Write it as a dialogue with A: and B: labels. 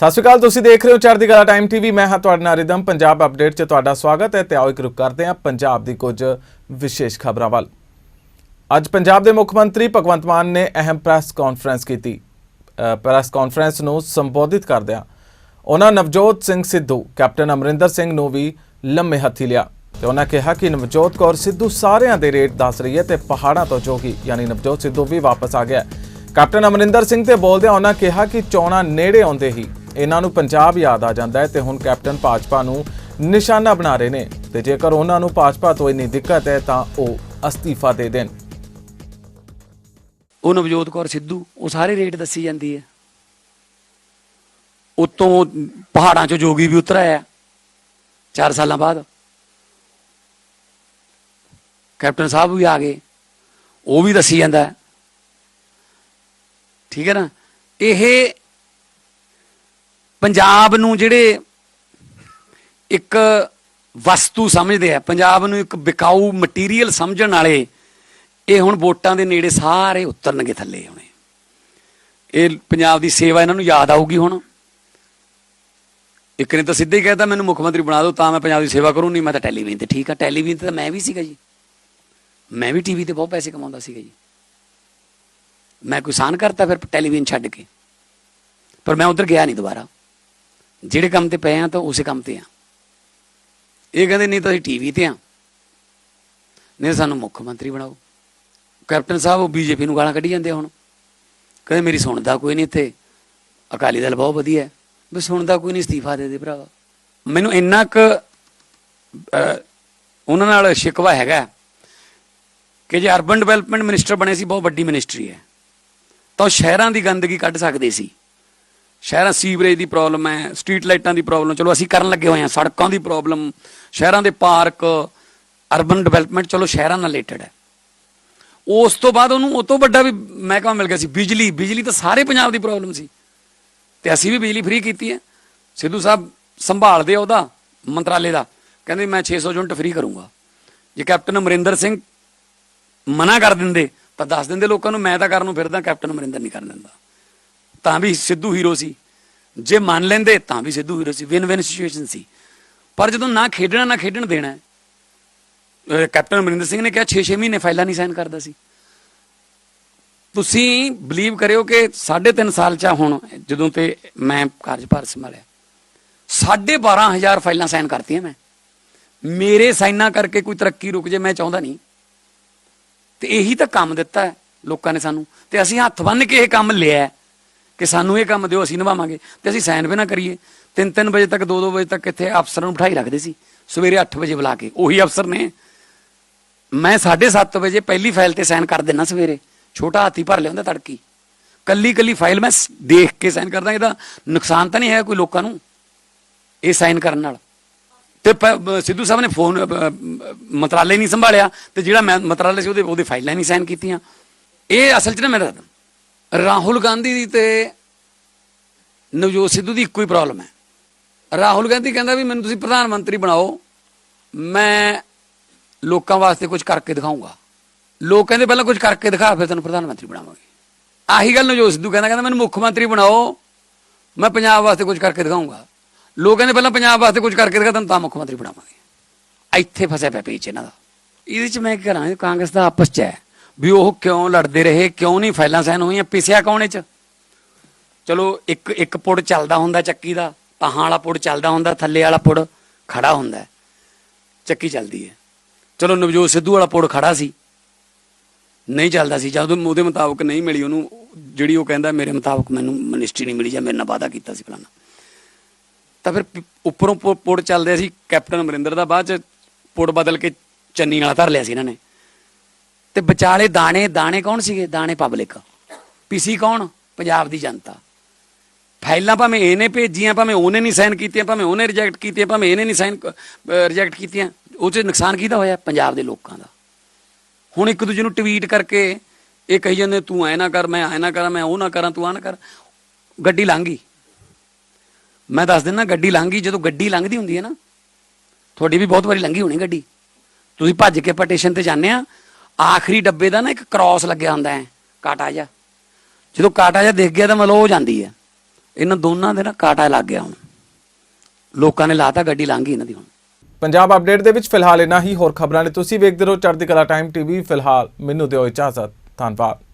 A: ਸਤਿ ਸ਼੍ਰੀ ਅਕਾਲ, ਤੁਸੀਂ ਦੇਖ ਰਹੇ ਹੋ ਚੜ੍ਹਦੀ ਕਲਾ ਟਾਈਮ ਟੀਵੀ। ਮੈਂ ਹਾਂ ਤੁਹਾਡਾ ਨਾਲ ਰਿਦਮ। ਪੰਜਾਬ ਅਪਡੇਟ 'ਚ ਤੁਹਾਡਾ ਸਵਾਗਤ ਹੈ ਤੇ ਆਓ ਇੱਕ ਰੁਕ ਕਰਦੇ ਹਾਂ ਪੰਜਾਬ ਦੀ ਕੁਝ ਵਿਸ਼ੇਸ਼ ਖਬਰਾਂ ਵੱਲ। ਅੱਜ ਪੰਜਾਬ ਦੇ ਮੁੱਖ ਮੰਤਰੀ ਭਗਵੰਤ ਮਾਨ ਨੇ ਅਹਿਮ ਪ੍ਰੈਸ ਕਾਨਫਰੰਸ ਕੀਤੀ। ਪ੍ਰੈਸ ਕਾਨਫਰੰਸ ਨੂੰ ਸੰਬੋਧਿਤ ਕਰਦਿਆਂ ਉਹਨਾਂ ਨਵਜੋਤ ਸਿੰਘ ਸਿੱਧੂ, ਕੈਪਟਨ ਅਮਰਿੰਦਰ ਸਿੰਘ ਨੂੰ ਵੀ ਲੰਮੇ ਹੱਥੀ ਲਿਆ ਤੇ ਉਹਨਾਂ ਕਿਹਾ ਕਿ ਨਵਜੋਤ ਕੌਰ ਸਿੱਧੂ ਸਾਰਿਆਂ ਦੇ ਰੇਟ ਦੱਸ ਰਹੀ ਹੈ ਤੇ ਪਹਾੜਾਂ ਤੋਂ ਜੋਗੀ ਯਾਨੀ ਨਵਜੋਤ ਸਿੱਧੂ ਵੀ ਵਾਪਸ ਆ ਗਿਆ। ਕੈਪਟਨ ਅਮਰਿੰਦਰ ਸਿੰਘ ਤੇ ਬੋਲਦਿਆਂ ਉਹਨਾਂ ਕਿਹਾ ਕਿ ਚੋਣਾਂ ਨੇੜੇ ਆਉਂਦੇ ਹੀ ਇਹਨਾਂ ਨੂੰ ਪੰਜਾਬ ਯਾਦ ਆ ਜਾਂਦਾ ਹੈ ਤੇ ਹੁਣ ਕੈਪਟਨ ਭਾਜਪਾ ਨੂੰ ਨਿਸ਼ਾਨਾ ਬਣਾ ਰਹੇ ਨੇ ਤੇ ਜੇਕਰ ਉਹਨਾਂ ਨੂੰ ਭਾਜਪਾ ਤੋਂ ਇੰਨੀ ਦਿੱਕਤ ਹੈ ਤਾਂ ਉਹ ਅਸਤੀਫਾ ਦੇ ਦੇਣ।
B: ਉਹ ਨਵਜੋਤ ਕੌਰ ਸਿੱਧੂ, ਉਹ ਸਾਰੇ ਰੇਟ ਦੱਸੀ ਜਾਂਦੀ ਹੈ। ਉਤੋਂ ਪਹਾੜਾਂ 'ਚੋਂ ਜੋਗੀ ਵੀ ਉਤਰ ਆਇਆ 4 ਸਾਲਾਂ ਬਾਅਦ। ਕੈਪਟਨ ਸਾਹਿਬ ਵੀ ਆ ਗਏ, ਉਹ ਵੀ ਦੱਸੀ ਜਾਂਦਾ ਠੀਕ ਹੈ ਨਾ? ਇਹ ਪੰਜਾਬ ਨੂੰ ਜਿਹੜੇ ਇੱਕ ਵਸਤੂ ਸਮਝਦੇ ਆ, ਪੰਜਾਬ ਨੂੰ ਇੱਕ ਵਿਕਾਊ ਮਟੀਰੀਅਲ ਸਮਝਣ ਵਾਲੇ, ਇਹ ਹੁਣ ਵੋਟਾਂ ਦੇ ਨੇੜੇ ਸਾਰੇ ਉਤਰਨਗੇ ਥੱਲੇ ਹੁਣੇ। ਇਹ ਪੰਜਾਬ ਦੀ ਸੇਵਾ ਇਹਨਾਂ ਨੂੰ ਯਾਦ ਆਊਗੀ ਹੁਣ। ਇੱਕ ਨੇ ਤਾਂ ਸਿੱਧੇ ਹੀ ਕਹਿਤਾ, ਮੈਨੂੰ ਮੁੱਖ ਮੰਤਰੀ ਬਣਾ ਦਿਓ, ਤਾਂ ਮੈਂ ਪੰਜਾਬ ਦੀ ਸੇਵਾ ਕਰੂੰ ਨਹੀਂ ਮੈਂ ਤਾਂ ਟੈਲੀਵਿਜ਼ਨ ਤੇ ਠੀਕ ਆ, ਟੈਲੀਵਿਜ਼ਨ ਤੇ ਤਾਂ ਮੈਂ ਵੀ ਸੀਗਾ ਜੀ। ਮੈਂ ਵੀ ਟੀਵੀ ਤੇ ਬਹੁਤ ਪੈਸੇ ਕਮਾਉਂਦਾ ਸੀਗਾ ਜੀ। ਮੈਂ ਕੋਈ ਸਾਨ ਕਰਤਾ ਫਿਰ ਟੈਲੀਵਿਜ਼ਨ ਛੱਡ ਕੇ। ਪਰ ਮੈਂ ਉਧਰ ਗਿਆ ਨਹੀਂ ਦੁਬਾਰਾ। ਜਿਹੜੇ ਕੰਮ ਤੇ ਪਏ ਆ ਤਾਂ ਉਸੇ ਕੰਮ ਤੇ ਆ। ਇਹ ਕਹਿੰਦੇ, ਨਹੀਂ ਤਾਂ ਅਸੀਂ ਟੀਵੀ ਤੇ ਆ। ਨਹੀਂ ਸਾਨੂੰ ਮੁੱਖ ਮੰਤਰੀ ਬਣਾਓ। ਕੈਪਟਨ ਸਾਹਿਬ, ਉਹ ਬੀਜੇਪੀ ਨੂੰ ਗਾਲਾਂ ਕੱਢੀ ਜਾਂਦੇ ਹੁਣ। ਕਹਿੰਦੇ, ਮੇਰੀ ਸੁਣਦਾ ਕੋਈ ਨਹੀਂ ਇੱਥੇ। ਅਕਾਲੀ ਦਲ ਬਹੁਤ ਵਧੀਆ ਹੈ। ਵੀ ਸੁਣਦਾ ਕੋਈ ਨਹੀਂ, ਅਸਤੀਫਾ ਦੇ ਦੇ ਭਰਾਵਾ। ਮੈਨੂੰ ਇੰਨਾ ਕੁ ਉਹਨਾਂ ਨਾਲ ਸ਼ਿਕਵਾ ਹੈਗਾ ਕਿ ਜੇ ਅਰਬਨ ਡਿਵੈਲਪਮੈਂਟ ਮਿਨਿਸਟਰ ਬਣੇ ਸੀ, ਬਹੁਤ ਵੱਡੀ ਮਿਨਿਸਟਰੀ ਹੈ। ਤਾਂ ਉਹ ਸ਼ਹਿਰਾਂ ਦੀ ਗੰਦਗੀ ਕੱਢ ਸਕਦੇ ਸੀ। ਸ਼ਹਿਰਾਂ ਸੀਵਰੇਜ ਦੀ ਪ੍ਰੋਬਲਮ ਹੈ ਸਟਰੀਟ ਲਾਈਟਾਂ ਦੀ ਪ੍ਰੋਬਲਮ ਚਲੋ ਅਸੀਂ ਕਰਨ ਲੱਗੇ ਹੋਏ ਹਾਂ, ਸੜਕਾਂ ਦੀ ਪ੍ਰੋਬਲਮ ਸ਼ਹਿਰਾਂ ਦੇ ਪਾਰਕ ਅਰਬਨ ਡਿਵੈਲਪਮੈਂਟ ਚਲੋ ਸ਼ਹਿਰਾਂ ਨਾਲ ਰਿਲੇਟਡ ਹੈ। ਉਸ ਤੋਂ ਬਾਅਦ ਉਹਨੂੰ ਉਹ ਤੋਂ ਵੱਡਾ ਵੀ ਮਹਿਕਮਾ ਮਿਲ ਗਿਆ ਸੀ, ਬਿਜਲੀ। ਬਿਜਲੀ ਤਾਂ ਸਾਰੇ ਪੰਜਾਬ ਦੀ ਪ੍ਰੋਬਲਮ ਸੀ। ਤੇ ਅਸੀਂ ਵੀ ਬਿਜਲੀ ਫ੍ਰੀ ਕੀਤੀ ਹੈ। ਸਿੱਧੂ ਸਾਹਿਬ ਸੰਭਾਲਦੇ ਆ ਉਹਦਾ, ਮੰਤਰਾਲੇ ਦਾ। ਕਹਿੰਦੇ ਮੈਂ 600 ਯੂਨਿਟ ਫ੍ਰੀ ਕਰੂੰਗਾ। ਜੇ ਕੈਪਟਨ ਅਮਰਿੰਦਰ ਸਿੰਘ ਮਨਾ ਕਰ ਦਿੰਦੇ, ਤਾਂ ਦੱਸ ਦਿੰਦੇ ਲੋਕਾਂ ਨੂੰ, ਮੈਂ ਤਾਂ ਕਰਨ ਨੂੰ ਫਿਰਦਾ, ਕੈਪਟਨ ਅਮਰਿੰਦਰ ਨਹੀਂ ਕਰਨ ਦਿੰਦਾ। ਤਾਂ ਵੀ ਸਿੱਧੂ ਹੀਰੋ ਸੀ। ਜੇ ਮੰਨ ਲੈਂਦੇ ਤਾਂ ਵੀ ਸਿੱਧੂ ਹੀਰੋ ਸੀ। ਵਿਨ ਵਿਨ ਸਿਚੁਏਸ਼ਨ ਸੀ। ਪਰ ਜਦੋਂ ਨਾ ਖੇਡਣਾ, ਨਾ ਖੇਡਣ ਦੇਣਾ ਕੈਪਟਨ ਅਮਰਿੰਦਰ ਸਿੰਘ ਨੇ ਕਿਹਾ 6-6 ਮਹੀਨੇ ਫਾਈਲਾਂ ਨਹੀਂ ਸਾਈਨ ਕਰਦਾ ਸੀ। ਤੁਸੀਂ ਬਲੀਵ ਕਰਿਓ ਕਿ 3.5 ਸਾਲ ਚ ਹੁਣ, ਜਦੋਂ ਤੇ ਮੈਂ ਕਾਰਜਭਾਰ ਸੰਭਾਲਿਆ। 12500 ਫਾਈਲਾਂ ਸਾਈਨ ਕਰਤੀਆਂ ਮੈਂ। ਮੇਰੇ ਸਾਈਨਾਂ ਕਰਕੇ ਕੋਈ ਤਰੱਕੀ ਰੁਕ ਜੇ, ਮੈਂ ਚਾਹੁੰਦਾ ਨਹੀਂ। ਤੇ ਇਹੀ ਤਾਂ ਕੰਮ ਦਿੱਤਾ ਲੋਕਾਂ ਨੇ ਸਾਨੂੰ। ਤੇ ਅਸੀਂ ਹੱਥ ਬੰਨ੍ਹ ਕੇ ਇਹ ਕੰਮ ਲਿਆ ਕਿ ਸਾਨੂੰ ਇਹ ਕੰਮ ਦਿਓ, ਅਸੀਂ ਨਿਭਾਵਾਂਗੇ। ਤੇ ਅਸੀਂ ਸਾਈਨ ਵੀ ਨਾ ਕਰੀਏ। 3-3 ਵਜੇ ਤੱਕ 2-2 ਵਜੇ ਤੱਕ ਇੱਥੇ ਅਫਸਰਾਂ ਨੂੰ ਬਿਠਾਈ ਰੱਖਦੇ ਸੀ। ਸਵੇਰੇ 8 ਵਜੇ ਬੁਲਾ ਕੇ। ਉਹੀ ਅਫਸਰ ਨੇ। ਮੈਂ 7:30 ਵਜੇ ਪਹਿਲੀ ਫਾਈਲ ਤੇ ਸਾਈਨ ਕਰ ਦੇਣਾ ਸਵੇਰੇ। ਛੋਟਾ ਹਾਥੀ ਭਰ ਲਿਆਉਂਦਾ ਤੜਕੀ। ਕੱਲੀ ਕੱਲੀ ਫਾਈਲ ਮੈਂ ਸ- ਦੇਖ ਕੇ ਸਾਈਨ ਕਰਦਾ। ਇਹਦਾ ਨੁਕਸਾਨ ਤਾਂ ਨਹੀਂ ਹੈ ਕੋਈ ਲੋਕਾਂ ਨੂੰ? ਇਹ ਸਾਈਨ ਕਰਨ ਨਾਲ। ਤੇ ਪ- ਸਿੱਧੂ ਸਾਹਿਬ ਨੇ ਫੋਨ ਮੰਤਰਾਲੇ ਨਹੀਂ ਸੰਭਾਲਿਆ। ਤੇ ਜਿਹੜਾ ਮੈਂ ਮੰਤਰਾਲੇ ਸੀ, ਉਹਦੇ ਉਹਦੇ ਫਾਈਲਾਂ ਨਹੀਂ ਸਾਈਨ ਕੀਤੀਆਂ। ਇਹ ਅਸਲ 'ਚ ਨਾ ਮੈਂ ਦੱਸਦਾ ਰਾਹੁਲ ਗਾਂਧੀ ਦੀ ਤੇ ਨਵਜੋਤ ਸਿੱਧੂ ਦੀ ਇੱਕੋ ਹੀ ਪ੍ਰੋਬਲਮ ਹੈ। ਰਾਹੁਲ ਗਾਂਧੀ ਕਹਿੰਦਾ ਵੀ ਮੈਨੂੰ ਤੁਸੀਂ ਪ੍ਰਧਾਨ ਮੰਤਰੀ ਬਣਾਓ, ਮੈਂ ਲੋਕਾਂ ਵਾਸਤੇ ਕੁਝ ਕਰਕੇ ਦਿਖਾਊਂਗਾ। ਲੋਕ ਕਹਿੰਦੇ ਪਹਿਲਾਂ ਕੁਝ ਕਰਕੇ ਦਿਖਾ, ਫਿਰ ਤੈਨੂੰ ਪ੍ਰਧਾਨ ਮੰਤਰੀ ਬਣਾਵਾਂਗੇ। ਆਹੀ ਗੱਲ ਨਵਜੋਤ ਸਿੱਧੂ ਕਹਿੰਦਾ ਕਹਿੰਦਾ ਮੈਨੂੰ ਮੁੱਖ ਮੰਤਰੀ ਬਣਾਓ, ਮੈਂ ਪੰਜਾਬ ਵਾਸਤੇ ਕੁਝ ਕਰਕੇ ਦਿਖਾਊਂਗਾ। ਲੋਕ ਕਹਿੰਦੇ ਪਹਿਲਾਂ ਪੰਜਾਬ ਵਾਸਤੇ ਕੁਝ ਕਰਕੇ ਦਿਖਾ ਤੈਨੂੰ ਤਾਂ ਮੁੱਖ ਮੰਤਰੀ ਬਣਾਵਾਂਗੇ। ਇੱਥੇ ਫਸਿਆ ਪਿਆ ਪੇਚ ਇਹਨਾਂ ਦਾ। ਇਹਦੇ ਚ ਮੈਂ ਕੀ ਕਰਾਂ ਕਾਂਗਰਸ ਦਾ ਆਪਸ ਚ ਹੈ। ਵੀ ਉਹ ਕਿਉਂ ਲੜਦੇ ਰਹੇ, ਕਿਉਂ ਨਹੀਂ ਫਾਈਲਾਂ ਸਾਈਨ ਹੋਈਆਂ, ਪਿਸਿਆ ਕੌਣ ਚ? ਚਲੋ, ਇੱਕ ਇੱਕ ਪੁੜ ਚੱਲਦਾ ਹੁੰਦਾ ਚੱਕੀ ਦਾ, ਤਾਹਾਂ ਵਾਲਾ ਪੁੜ ਚੱਲਦਾ ਹੁੰਦਾ, ਥੱਲੇ ਵਾਲਾ ਪੁੜ ਖੜਾ ਹੁੰਦਾ ਚੱਕੀ ਚੱਲਦੀ ਹੈ। ਚਲੋ, ਨਵਜੋਤ ਸਿੱਧੂ ਵਾਲਾ ਪੁੜ ਖੜਾ ਸੀ। ਨਹੀਂ ਚੱਲਦਾ ਸੀ, ਜਦੋਂ ਉਹਦੇ ਮੁਤਾਬਕ ਨਹੀਂ ਮਿਲੀ ਉਹਨੂੰ, ਜਿਹੜੀ ਉਹ ਕਹਿੰਦਾ, ਮੇਰੇ ਮੁਤਾਬਕ ਮੈਨੂੰ ਮਿਨਿਸਟਰੀ ਨਹੀਂ ਮਿਲੀ ਜਾਂ ਮੇਰੇ ਨਾਲ ਵਾਅਦਾ ਕੀਤਾ ਸੀ ਫਲਾਣਾ। ਤਾਂ ਫਿਰ ਉੱਪਰੋਂ ਪੁ- ਪੁੜ ਚੱਲਦੇ ਸੀ, ਕੈਪਟਨ ਅਮਰਿੰਦਰ ਦਾ ਬਾਅਦ ਚ ਪੁੜ ਬਦਲ ਕੇ ਚੰਨੀ ਵਾਲਾ ਧਰ ਲਿਆ ਸੀ ਇਹਨਾਂ ਨੇ। ਤੇ ਵਿਚਾਲੇ ਦਾਣੇ ਦਾਣੇ ਕੌਣ ਸੀਗੇ? ਦਾਣੇ ਪਬਲਿਕ ਪੀਸੀ ਕੌਣ? ਪੰਜਾਬ ਦੀ ਜਨਤਾ। ਫਾਈਲਾਂ ਭਾਵੇਂ ਇਹਨੇ ਭੇਜੀਆਂ, ਭਾਵੇਂ ਉਹਨੇ ਨਹੀਂ ਸਾਈਨ ਕੀਤੀਆਂ, ਭਾਵੇਂ ਉਹਨੇ ਰਿਜੈਕਟ ਕੀਤੀਆਂ, ਭਾਵੇਂ ਇਹਨੇ ਨਹੀਂ ਸਾਈਨ ਰਿਜੈਕਟ ਕੀਤੀਆਂ, ਉਹ 'ਚ ਨੁਕਸਾਨ ਕਿਹਦਾ ਹੋਇਆ? ਪੰਜਾਬ ਦੇ ਲੋਕਾਂ ਦਾ। ਹੁਣ ਇੱਕ ਦੂਜੇ ਨੂੰ ਟਵੀਟ ਕਰਕੇ ਇਹ ਕਹੀ ਜਾਂਦੇ, ਤੂੰ ਐ ਨਾ ਕਰ, ਮੈਂ ਐ ਨਾ ਕਰਾਂ, ਮੈਂ ਉਹ ਨਾ ਕਰਾਂ, ਤੂੰ ਆ ਨਾ ਕਰ। ਗੱਡੀ ਲੰਘ। ਗਈ ਮੈਂ ਦੱਸ ਦਿੰਦਾ, ਗੱਡੀ ਲੰਘ ਗਈ ਜਦੋਂ ਗੱਡੀ ਲੰਘਦੀ ਹੁੰਦੀ ਹੈ ਨਾ, ਤੁਹਾਡੀ ਵੀ ਬਹੁਤ ਵਾਰੀ ਲੰਘੀ ਹੋਣੀ ਗੱਡੀ। ਤੁਸੀਂ ਭੱਜ ਕੇ ਪਟੀਸ਼ਨ ਤੇ ਜਾਂਦੇ ਆ ਆਖਰੀ ਡੱਬੇ ਦਾ ਨਾ ਇੱਕ ਕ੍ਰਾਸ ਲੱਗਿਆ ਹੁੰਦਾ ਹੈ, ਕਾਟਾ ਜਿਹਾ। ਜਦੋਂ ਕਾਟਾ ਜਿਹਾ ਦਿਖ ਗਿਆ ਤਾਂ ਮਤਲਬ ਹੋ ਜਾਂਦੀ ਹੈ। ਇਹਨਾਂ ਦੋਨਾਂ ਦੇ ਨਾ ਕਾਟਾ ਲੱਗ ਗਿਆ ਹੁਣ। ਲੋਕਾਂ ਨੇ ਲਾਤਾ ਗੱਡੀ ਲੰਘ ਗਈ ਇਹਨਾਂ ਦੀ ਹੁਣ।
A: ਪੰਜਾਬ ਅਪਡੇਟ ਦੇ ਵਿੱਚ ਫਿਲਹਾਲ ਇਨਾ ਹੀ। ਹੋਰ ਖਬਰਾਂ ਲਈ ਤੁਸੀਂ ਵੇਖਦੇ ਰਹੋ ਚੜ੍ਹਦੀ ਕਲਾ ਟਾਈਮ ਟੀਵੀ। ਫਿਲਹਾਲ ਮੈਨੂੰ ਦਿਓ ਇਜਾਜ਼ਤ। ਧੰਨਵਾਦ।